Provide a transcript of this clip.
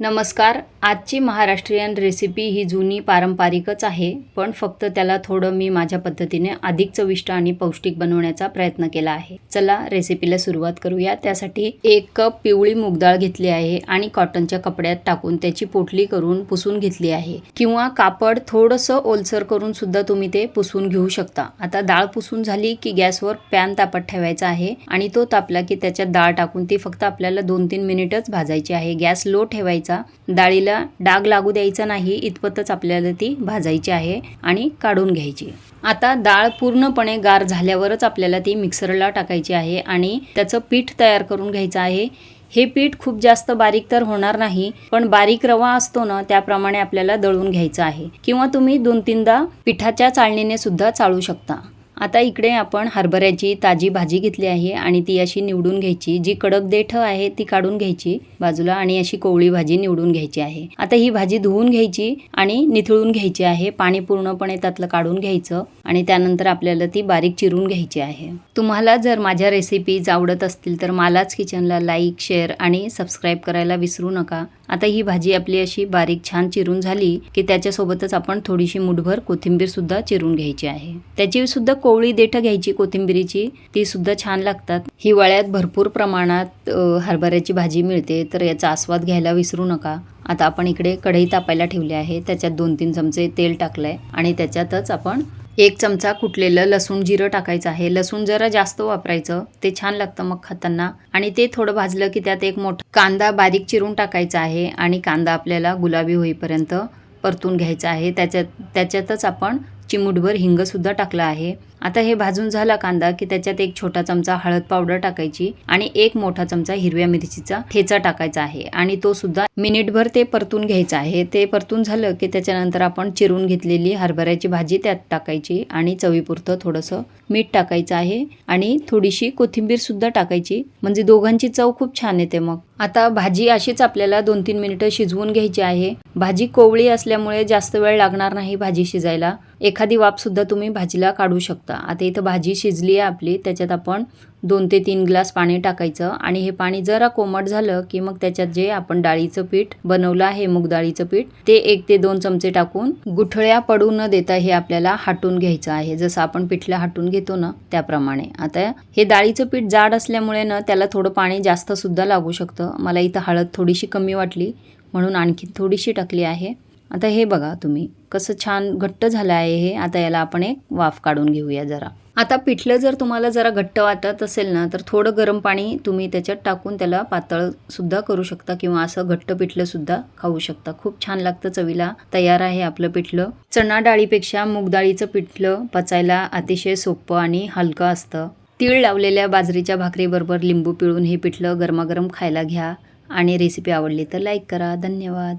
नमस्कार आजची महाराष्ट्रीयन रेसिपी ही जुनी पारंपरिकच आहे पण फक्त त्याला थोडं मी माझ्या पद्धतीने अधिक चविष्ट आणि पौष्टिक बनवण्याचा प्रयत्न केला आहे. चला रेसिपीला सुरुवात करूया. त्यासाठी एक कप पिवळी मुगडाळ घेतली आहे आणि कॉटनच्या कपड्यात टाकून त्याची पोटली करून पुसून घेतली आहे. किंवा कापड थोडंसं ओलसर करून सुद्धा तुम्ही ते पुसून घेऊ शकता. आता डाळ पुसून झाली की गॅसवर पॅन तापत ठेवायचा आहे आणि तो तापला की त्याच्यात डाळ टाकून ती फक्त आपल्याला दोन तीन मिनिटच भाजायची आहे. गॅस लो ठेवायचा डाळीला डाग लागू द्यायचा नाही इतपतच आपल्याला ती भाजायची आहे आणि काढून घ्यायची. आता डाळ पूर्णपणे गार झाल्यावरच आपल्याला ती मिक्सरला टाकायची आहे आणि त्याचं पीठ तयार करून घ्यायचं आहे. हे पीठ खूप जास्त बारीक तर होणार नाही पण बारीक रवा असतो ना त्याप्रमाणे आपल्याला दळून घ्यायचं आहे. किंवा तुम्ही दोन तीनदा पिठाच्या चाळणीने सुद्धा चाळू शकता. आता इकडे आपण हरभऱ्याची ताजी भाजी घेतली आहे आणि ती अशी निवडून घ्यायची. जी कडक देठ आहे ती काढून घ्यायची बाजूला आणि अशी कोवळी भाजी निवडून घ्यायची आहे. आता ही भाजी धुवून घ्यायची आणि निथळून घ्यायची आहे. पाणी पूर्णपणे त्यातलं काढून घ्यायचं आणि त्यानंतर आपल्याला ती बारीक चिरून घ्यायची आहे. तुम्हाला जर माझ्या रेसिपीज आवडत असतील तर मालाच किचनला लाईक शेअर आणि सबस्क्राईब करायला विसरू नका. आता ही भाजी आपली अशी बारीक छान चिरून झाली की त्याच्यासोबतच आपण थोडीशी मुठभर कोथिंबीर सुद्धा चिरून घ्यायची आहे. त्याची सुद्धा कोवळी देठं घ्यायची कोथिंबिरीची ती सुद्धा छान लागतात. हिवाळ्यात भरपूर प्रमाणात हरभऱ्याची भाजी मिळते तर याचा आस्वाद घ्यायला विसरू नका. आता आपण इकडे कढई तापायला ठेवली आहे. त्याच्यात दोन तीन चमचे तेल टाकलंय आणि त्याच्यातच आपण एक चमचा कुटलेलं लसूण जिरं टाकायचं आहे. लसूण जरा जास्त वापरायचं ते छान लागतं मग खाताना. आणि ते थोडं भाजलं की त्यात एक मोठा कांदा बारीक चिरून टाकायचा आहे आणि कांदा आपल्याला गुलाबी होईपर्यंत परतून घ्यायचा आहे. त्याच्यात त्याच्यातच आपण चिमूटभर हिंगसुद्धा टाकलं आहे. आता हे भाजून झाला कांदा की त्याच्यात एक छोटा चमचा हळद पावडर टाकायची आणि एक मोठा चमचा हिरव्या मिरचीचा ठेचा टाकायचा आहे. आणि तो सुद्धा मिनिटभर ते परतून घ्यायचा आहे. ते परतून झालं की त्याच्यानंतर आपण चिरून घेतलेली हरभऱ्याची भाजी त्यात टाकायची आणि चवीपुरतं थोडंसं मीठ टाकायचं आहे. आणि थोडीशी कोथिंबीर सुद्धा टाकायची. म्हणजे दोघांची चव खूप छान येते मग. आता भाजी अशीच आपल्याला दोन तीन मिनिटं शिजवून घ्यायची आहे. भाजी कोवळी असल्यामुळे जास्त वेळ लागणार नाही भाजी शिजायला. एखादी वाफ सुद्धा तुम्ही भाजीला काढू शकता. आता इथं भाजी शिजली आहे आपली त्याच्यात आपण दोन ते तीन ग्लास पाणी टाकायचं आणि हे पाणी जरा कोमट झालं की मग त्याच्यात जे आपण डाळीचं पीठ बनवलं आहे मूग डाळीचं पीठ ते एक ते दोन चमचे टाकून गुठळ्या पडू न देता हे आपल्याला हाटून घ्यायचं आहे. जसं आपण पिठलं हाटून घेतो ना त्याप्रमाणे. आता हे डाळीचं पीठ जाड असल्यामुळे ना त्याला थोडं पाणी जास्त सुद्धा लागू शकतं. मला इथं हळद थोडीशी कमी वाटली म्हणून आणखी थोडीशी टाकली आहे. आता हे बघा तुम्ही कसं छान घट्ट झालं आहे हे. आता याला आपण एक वाफ काढून घेऊया जरा. आता पिठलं जर तुम्हाला जरा घट्ट वाटत असेल ना तर थोडं गरम पाणी तुम्ही त्याच्यात टाकून त्याला पातळसुद्धा करू शकता किंवा असं घट्ट पिठलंसुद्धा खाऊ शकता. खूप छान लागतं चवीला. तयार आहे आपलं पिठलं. चणा डाळीपेक्षा मूगडाळीचं पिठलं पचायला अतिशय सोपं आणि हलकं असतं. तीळ लावलेल्या बाजरीच्या भाकरीबरोबर लिंबू पिळून हे पिठलं गरमागरम खायला घ्या. आणि रेसिपी आवडली तर लाईक करा. धन्यवाद.